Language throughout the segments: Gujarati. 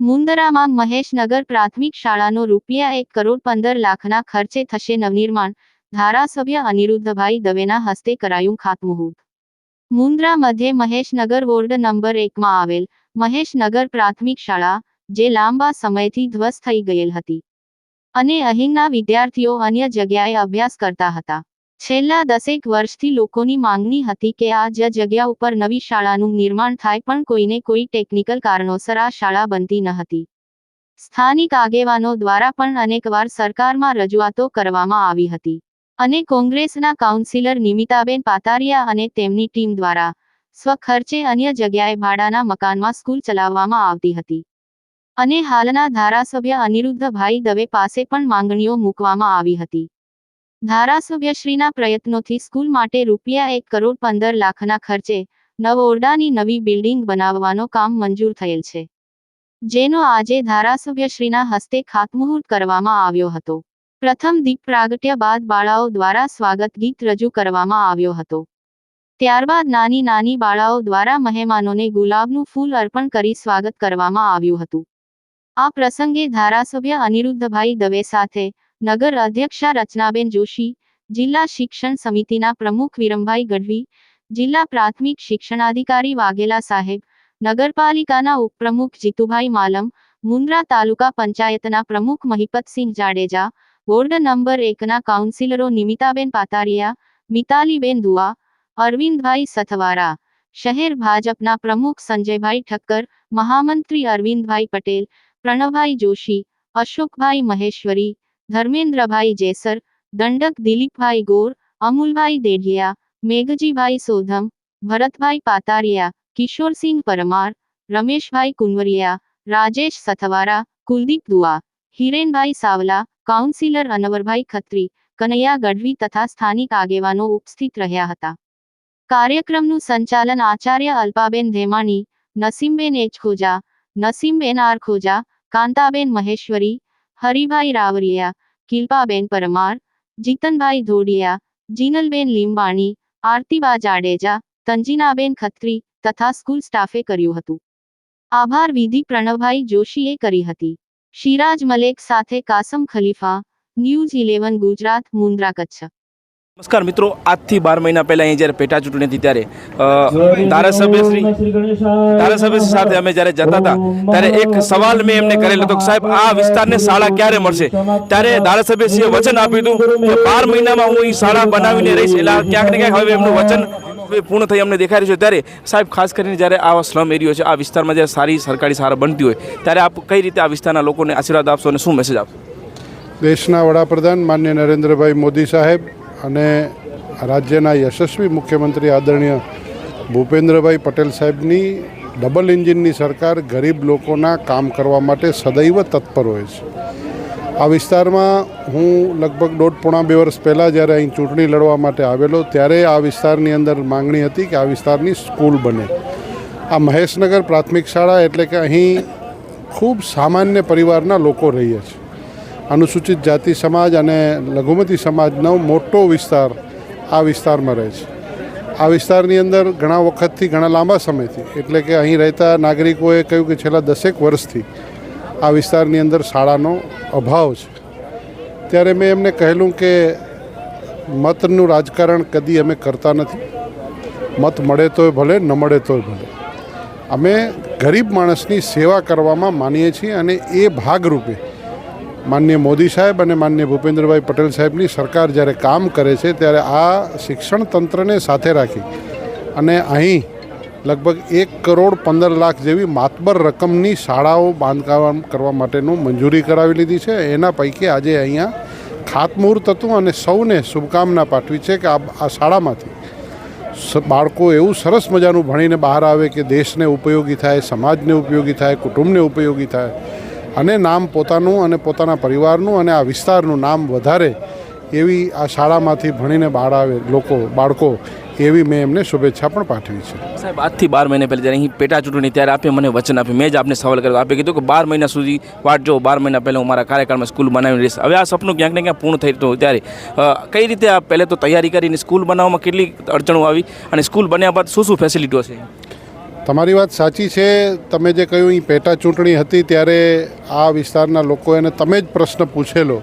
મુંદરામાં મહેશનગર પ્રાથમિક શાળાનો રૂપિયા એક કરોડ પંદર લાખના ખર્ચે થશે નવનિર્માણ, ધારાસભ્ય અનિરુદ્ધભાઈ દવેના હસ્તે કરાયું ખાતમુહૂર્ત. મુંદ્રા મધ્યે મહેશનગર વોર્ડ નંબર એકમાં આવેલ મહેશનગર પ્રાથમિક શાળા, જે લાંબા સમયથી ધ્વસ્ત થઈ ગયેલ હતી. અને અહીંના વિદ્યાર્થીઓ અન્ય જગ્યાએ અભ્યાસ કરતા હતા. છેલ્લા દસેક વર્ષથી લોકોની માંગણી હતી કે આ જ જગ્યા ઉપર નવી શાળાનું નિર્માણ થાય પણ કોઈને કોઈ ટેકનિકલ કારણોસર આ શાળા બનતી ન હતી. સ્થાનિક આગેવાનો દ્વારા પણ અનેકવાર સરકારમાં રજૂઆતો કરવામાં આવી હતી. અને કોંગ્રેસના કાઉન્સિલર નિમિતાબેન પાતારિયા અને તેમની ટીમ દ્વારા સ્વખર્ચે અન્ય જગ્યાએ ભાડાના મકાનમાં સ્કૂલ ચલાવવામાં આવતી હતી. અને હાલના ધારાસભ્ય અનિરુદ્ધભાઈ દવે પાસે પણ માંગણીઓ મૂકવામાં આવી હતી. ધારાસભ્યશ્રીના પ્રયત્નોથી સ્કૂલ માટે રૂપિયા એક કરોડ પંદર લાખના ખર્ચે નવ ઓરડાની નવી બિલ્ડિંગ બનાવવાનો કામ મંજૂર થયેલ છે, જેનો આજે ધારાસભ્યશ્રીના હસ્તે ખાતમુહૂર્ત કરવામાં આવ્યો હતો. પ્રથમ દીપ પ્રાગટ્ય બાદ બાળાઓ દ્વારા સ્વાગત ગીત રજૂ કરવામાં આવ્યો હતો. ત્યારબાદ નાની નાની બાળાઓ દ્વારા મહેમાનોને ગુલાબનું ફૂલ અર્પણ કરી સ્વાગત કરવામાં આવ્યું હતું. આ પ્રસંગે ધારાસભ્ય અનિરુદ્ધભાઈ દવે સાથે નગર અધ્યક્ષા રચનાબેન જોશી, જિલ્લા શિક્ષણ સમિતિના પ્રમુખ વિરમભાઈ ગઢવી, જિલ્લા પ્રાથમિક શિક્ષણાધિકારી વાઘેલા સાહેબ, નગરપાલિકાના ઉપપ્રમુખ જીતુભાઈ માલમ, મુન્દ્રા તાલુકા પંચાયતના પ્રમુખ મહિપતસિંહ જાડેજા, વોર્ડ નંબર એકના કાઉન્સિલરો નિમિતાબેન પાતારિયા મિતાલીબેન દુઆ, અરવિંદભાઈ સથવારા, શહેર ભાજપના પ્રમુખ સંજયભાઈ ઠક્કર, મહામંત્રી અરવિંદભાઈ પટેલ પ્રણવભાઈ જોશી અશોકભાઈ મહેશ્વરી ધર્મેન્દ્રભાઈ જેસર દંડક દિલીપભાઈ ગોર અમુલભાઈ દેઢિયા મેઘજીભાઈ સોધમ ભરતભાઈ પાતારિયા કિશોરસિંહ પરમાર રમેશભાઈ કુંવરિયા રાજેશ સથવારા કુલદીપ દુઆ હિરેનભાઈ સાવલા કાઉન્સિલર અનવરભાઈ ખત્રી કનૈયા ગઢવી તથા સ્થાનિક આગેવાનો ઉપસ્થિત રહ્યા હતા કાર્યક્રમનું સંચાલન આચાર્ય અલ્પાબેન ધેમાણી નસીમબેન એચ ખોજા નસીમબેન આર ખોજા કાંતાબેન મહેશ્વરી, હરિભાઈ રાવરિયા, કિલ્પાબેન પરમાર, જીતનભાઈ ધોડિયા, જીનલબેન લીંબાણી, આરતીબા જાડેજા, તંજીનાબેન ખત્રી તથા સ્કૂલ સ્ટાફે કર્યું હતું. આભાર વિધિ પ્રણવભાઈ જોશીએ કરી હતી. શિરાજ મલેક સાથે કાસમ ખલીફા, ન્યૂઝ ઇલેવન ગુજરાત, મુન્દ્રા કચ્છ. નમસ્કાર મિત્રો આજથી બાર મહિના પહેલા અહીં જ્યારે પેટા ચૂંટણી હતી ત્યારે ધારાસભ્યશ્રી ધારાસભ્યશ્રી સાથે અમે જ્યારે જતા હતા ત્યારે એક સવાલ મેં એમને કરેલો હતો સાહેબ આ વિસ્તારને શાળા ક્યારે મળશે? ત્યારે ધારાસભ્યશ્રીએ વચન આપ્યું હતું કે બાર મહિનામાં હું અહીં શાળા બનાવીને રહીશ એટલે ક્યાંક ને ક્યાંક હવે એમનું વચન પૂર્ણ થઈ અમને દેખાઈ રહ્યું છે. ત્યારે સાહેબ ખાસ કરીને જ્યારે આ સ્લમ એરિયો છે આ વિસ્તારમાં જ્યારે સારી સરકારી શાળા બનતી હોય ત્યારે આપ કઈ રીતે આ વિસ્તારના લોકોને આશીર્વાદ આપશો અને શું મેસેજ આપશો? દેશના વડાપ્રધાન માન્ય નરેન્દ્રભાઈ મોદી સાહેબ અને રાજ્યના યશસ્વી મુખ્યમંત્રી આદરણીય ભૂપેન્દ્રભાઈ પટેલ સાહેબની ડબલ એન્જિનની સરકાર ગરીબ લોકોના કામ કરવા માટે સદૈવ તત્પર હોય છે. આ વિસ્તારમાં હું લગભગ દોઢ પોણા બે વર્ષ પહેલાં જ્યારે અહીં ચૂંટણી લડવા માટે આવેલો ત્યારે આ વિસ્તારની અંદર માંગણી હતી કે આ વિસ્તારની સ્કૂલ બને. આ મહેશનગર પ્રાથમિક શાળા એટલે કે અહીં ખૂબ સામાન્ય પરિવારના લોકો રહીએ છે. અનુસૂચિત જાતિ સમાજ અને લઘુમતી સમાજનો મોટો વિસ્તાર આ વિસ્તારમાં રહે છે. આ વિસ્તારની અંદર ઘણા વખતથી ઘણા લાંબા સમયથી, એટલે કે અહીં રહેતા નાગરિકોએ કહ્યું કે છેલ્લા દસેક વર્ષથી આ વિસ્તારની અંદર શાળાનો અભાવ છે. ત્યારે મેં એમને કહેલું કે મતનું રાજકારણ કદી અમે કરતા નથી. મત મળે તોય ભલે, ન મળે તોય ભલે. અમે ગરીબ માણસની સેવા કરવામાં માનીએ છીએ અને એ ભાગરૂપે માનનીય મોદી સાહેબ અને માનનીય ભૂપેન્દ્રભાઈ પટેલ સાહેબની સરકાર જ્યારે કામ કરે છે ત્યારે આ શિક્ષણ તંત્રને સાથે રાખી અને અહીં લગભગ એક કરોડ પંદર લાખ જેવી માતબર રકમની શાળાઓ બાંધકામ કરવા માટેનું મંજૂરી કરાવી લીધી છે. એના પૈકી આજે અહીંયા ખાતમુહૂર્ત હતું અને સૌને શુભકામના પાઠવી છે કે આ આ શાળામાંથી બાળકો એવું સરસ મજાનું ભણીને બહાર આવે કે દેશને ઉપયોગી થાય, સમાજને ઉપયોગી થાય, કુટુંબને ઉપયોગી થાય. અને નામ પોતાનું અને પોતાના પરિવારનું અને આ વિસ્તારનું નામ વધારે એવી આ શાળામાંથી ભણીને બહાર આવે, લોકો, બાળકો, એવી મેં એમને શુભેચ્છા પણ પાઠવી છે. સાહેબ, આજથી બાર મહિના પહેલાં જ્યારે અહીં પેટા ચૂંટણી ત્યારે આપે મને વચન આપ્યું. મેં જ આપને સવાલ કર્યો. આપે કીધું કે બાર મહિના સુધી વાટ જો બાર મહિના પહેલાં હું મારા કાર્યકાળમાં સ્કૂલ બનાવી રહીશ. હવે આ સપનું ક્યાંક ને ક્યાંક પૂર્ણ થઈ રહ્યું ત્યારે. કઈ રીતે આ પહેલે તો તૈયારી કરીને સ્કૂલ બનાવવામાં કેટલી અડચણો આવી અને સ્કૂલ બન્યા બાદ શું શું ફેસિલિટીઓ છે તમારી વાત સાચી છે. તમે જે કહ્યું એ પેટા ચૂંટણી હતી ત્યારે આ વિસ્તારના લોકો એને તમે જ પ્રશ્ન પૂછેલો.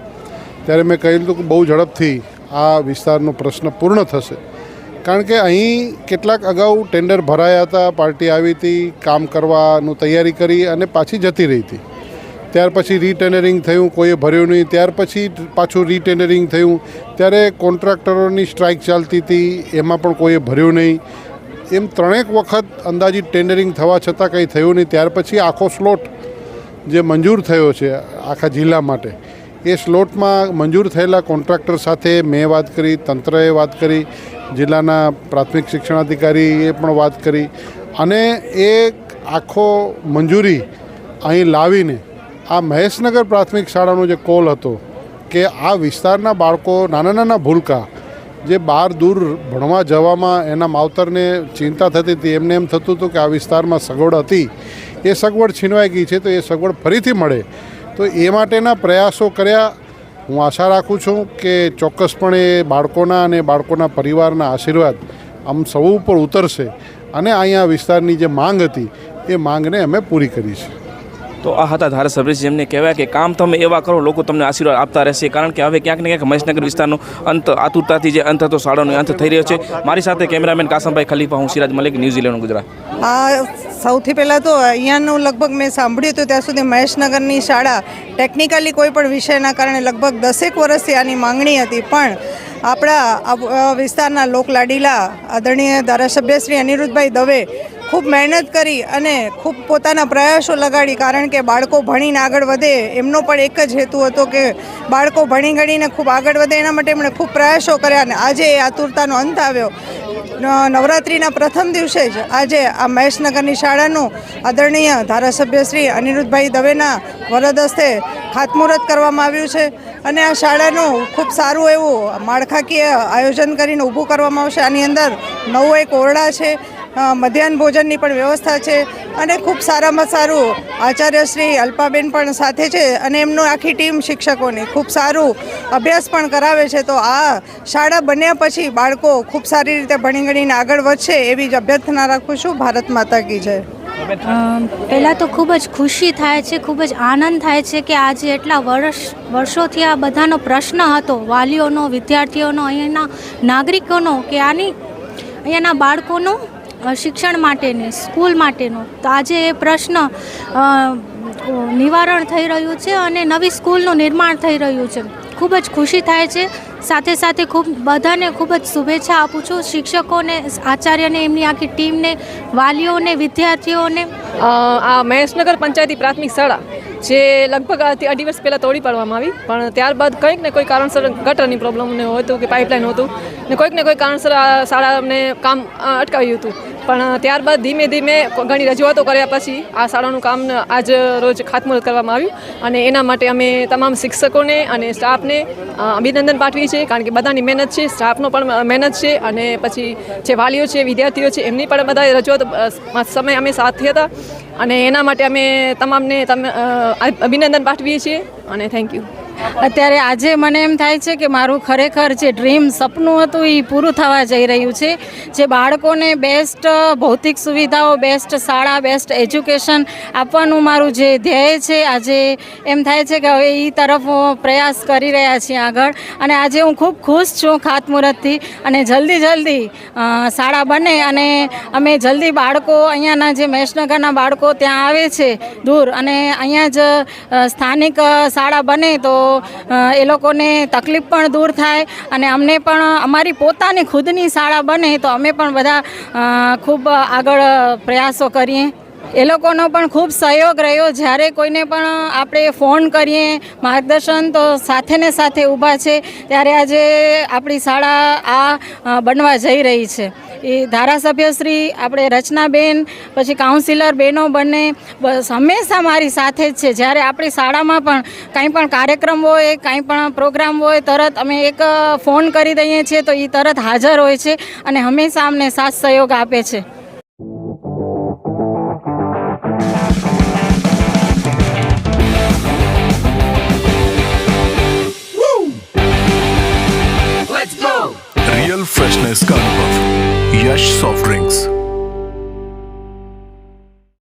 ત્યારે મેં કહ્યું હતું કે બહુ ઝડપથી આ વિસ્તારનો પ્રશ્ન પૂર્ણ થશે. કારણ કે અહીં કેટલાક અગાઉ ટેન્ડર ભરાયા હતા, પાર્ટી આવી હતી, કામ કરવાનું તૈયારી કરી અને પાછી જતી રહી હતી. ત્યાર પછી રીટેન્ડરિંગ થયું, કોઈએ ભર્યું નહીં. ત્યાર પછી પાછું રીટેન્ડરિંગ થયું. ત્યારે કોન્ટ્રાક્ટરોની સ્ટ્રાઇક ચાલતી હતી, એમાં પણ કોઈએ ભર્યું નહીં. એમ ત્રણેક વખત અંદાજિત ટેન્ડરિંગ થવા છતાં કંઈ થયું નહીં. ત્યાર પછી આખો સ્લોટ જે મંજૂર થયો છે આખા જિલ્લા માટે, એ સ્લોટમાં મંજૂર થયેલા કોન્ટ્રાક્ટર સાથે મેં વાત કરી, તંત્રએ વાત કરી, જિલ્લાના પ્રાથમિક શિક્ષણાધિકારીએ પણ વાત કરી અને એ આખો મંજૂરી અહીં લાવીને આ મહેશનગર પ્રાથમિક શાળાનો જે કોલ હતો કે આ વિસ્તારના બાળકો નાના નાના ભૂલકા જે બહાર દૂર ભણવા જવામાં એના માવતરને ચિંતા થતી હતી, એમને એમ થતું હતું કે આ વિસ્તારમાં સગવડ હતી. એ સગવડ છીનવાઈ ગઈ છે, તો એ સગવડ ફરીથી મળે. તો એ માટેના પ્રયાસો કર્યા. હું આશા રાખું છું કે ચોક્કસપણે બાળકોના અને બાળકોના પરિવારના આશીર્વાદ આમ સૌ ઉપર ઉતરશે અને અહીંયા વિસ્તારની જે માંગ હતી, એ માંગને અમે પૂરી કરી છે તો આ હતા ધારાસભ્યજી જેમને કહેવાય કે કામ તમે એવા કરો, લોકો તમને આશીર્વાદ આપતા રહેશે. કારણ કે હવે ક્યાંક ને ક્યાંક મહેશનગર વિસ્તારનો અંત આતુરતાથી જે અંત હતો, શાળાનો અંત થઈ રહ્યો છે. મારી સાથે કેમેરામેન કાસમભાઈ ખલીફા, હું સિરાજ મલિક ન્યૂઝીલેન્ડ ગુજરાત. આ સૌથી પહેલાં તો અહીંયાનું લગભગ મેં સાંભળ્યું હતું, ત્યાં સુધી મહેશનગરની શાળા ટેકનિકલી કોઈ પણ વિષયના કારણે લગભગ દસેક વર્ષથી આની માંગણી હતી. પણ આપણા વિસ્તારના લોકલાડીલા આદરણીય ધારાસભ્ય શ્રી અનિરુદ્ધભાઈ દવે ખૂબ મહેનત કરી અને ખૂબ પોતાના પ્રયાસો લગાડી, કારણ કે બાળકો ભણીને આગળ વધે, એમનો પણ એક જ હેતુ હતો કે બાળકો ભણી ગણીને ખૂબ આગળ વધે. એના માટે એમણે ખૂબ પ્રયાસો કર્યા અને આજે એ આતુરતાનો અંત આવ્યો. નવરાત્રિના પ્રથમ દિવસે જ આજે આ મહેશનગરની શાળાનું આદરણીય ધારાસભ્ય શ્રી અનિરુદ્ધભાઈ દવેના વરદ હસ્તે ખાતમુહૂર્ત કરવામાં આવ્યું છે અને આ શાળાનું ખૂબ સારું એવું માળખાકીય આયોજન કરીને ઊભું કરવામાં આવશે. આની અંદર નવો એક ઓરડા છે. મધ્યાહન ભોજનની પણ વ્યવસ્થા છે અને ખૂબ સારામાં સારું આચાર્ય શ્રી અલ્પાબેન પણ સાથે છે અને એમનું આખી ટીમ શિક્ષકોની ખૂબ સારું અભ્યાસ પણ કરાવે છે. તો આ શાળા બન્યા પછી બાળકો ખૂબ સારી રીતે ભણી ગણીને આગળ વધશે એવી જ અભ્યર્થના રાખું છું. ભારત માતા કી જય. પહેલાં તો ખૂબ જ ખુશી થાય છે ખૂબ જ આનંદ થાય છે કે આજે એટલા વર્ષ વર્ષોથી આ બધાનો પ્રશ્ન હતો વાલીઓનો વિદ્યાર્થીઓનો અહીંયાના નાગરિકોનો કે આની અહીંયાના બાળકોનું શિક્ષણ માટેની, સ્કૂલ માટેનો. તો આજે એ પ્રશ્ન નિવારણ થઈ રહ્યું છે અને નવી સ્કૂલનું નિર્માણ થઈ રહ્યું છે. ખૂબ જ ખુશી થાય છે. સાથે સાથે ખૂબ, બધાને ખૂબ જ શુભેચ્છા આપું છું. શિક્ષકોને, આચાર્યને, એમની આખી ટીમને, વાલીઓને, વિદ્યાર્થીઓને. આ મહેશનગર પંચાયતી પ્રાથમિક શાળા, જે લગભગ અઢી વર્ષ પહેલાં તોડી પાડવામાં આવી. પણ ત્યારબાદ કંઈક ને કોઈ કારણસર ગટરની પ્રોબ્લમ હતું કે પાઇપલાઇન હતું ને કોઈક ને કોઈ કારણસર આ અમને કામ અટકાવ્યું હતું. પણ ત્યારબાદ ધીમે ધીમે ઘણી રજૂઆતો કર્યા પછી આ શાળાનું કામ આજ રોજ ખાતમુહૂર્ત કરવામાં આવ્યું. અને એના માટે અમે તમામ શિક્ષકોને અને સ્ટાફને અભિનંદન પાઠવીએ છીએ, કારણ કે બધાની મહેનત છે, સ્ટાફનો પણ મહેનત છે, અને પછી જે વાલીઓ છે, વિદ્યાર્થીઓ છે, એમની પણ બધા રજૂઆત સમય અમે સાથે હતા. અને એના માટે અમે તમામને તમે અભિનંદન પાઠવીએ છીએ. અને થેન્ક યુ અત્યારે આજે મને એમ થાય છે કે મારું ખરેખર જે ડ્રીમ સપનું હતું એ પૂરું થવા જઈ રહ્યું છે. જે બાળકોને બેસ્ટ ભૌતિક સુવિધાઓ બેસ્ટ શાળા બેસ્ટ એજ્યુકેશન આપવાનું મારું જે ધ્યેય છે. આજે એમ થાય છે કે હવે એ તરફ પ્રયાસ કરી રહ્યા છીએ આગળ. અને આજે હું ખૂબ ખુશ છું ખાતમુહૂર્તથી. અને જલ્દી જલ્દી શાળા બને અને અમે જલ્દી બાળકો અહીંયાના જે મહેશનગરના બાળકો ત્યાં આવે છે દૂર. અને અહીંયા જ સ્થાનિક શાળા બને તો એ લોકોને તકલીફ પણ દૂર થાય અને અમને પણ અમારી પોતાની ખુદની શાળા બને તો અમે પણ બધા ખૂબ આગળ પ્રયાસો કરીએ. એ લોકોનો પણ ખૂબ સહયોગ રહ્યો. જ્યારે કોઈને પણ આપણે ફોન કરીએ, માર્ગદર્શન તો સાથે ને સાથે ઊભા છે, ત્યારે આજે આપણી શાળા આ બનવા જઈ રહી છે. એ ધારાસભ્યશ્રી આપણે રચનાબેન, પછી કાઉન્સિલર બહેનો બંને હંમેશા મારી સાથે જ છે. જ્યારે આપણી શાળામાં પણ કાંઈ પણ કાર્યક્રમ હોય, કાંઈ પણ પ્રોગ્રામ હોય, તરત અમે એક ફોન કરી દઈએ છીએ તો એ તરત હાજર હોય છે અને હંમેશા અમને સાથ સહયોગ આપે છે.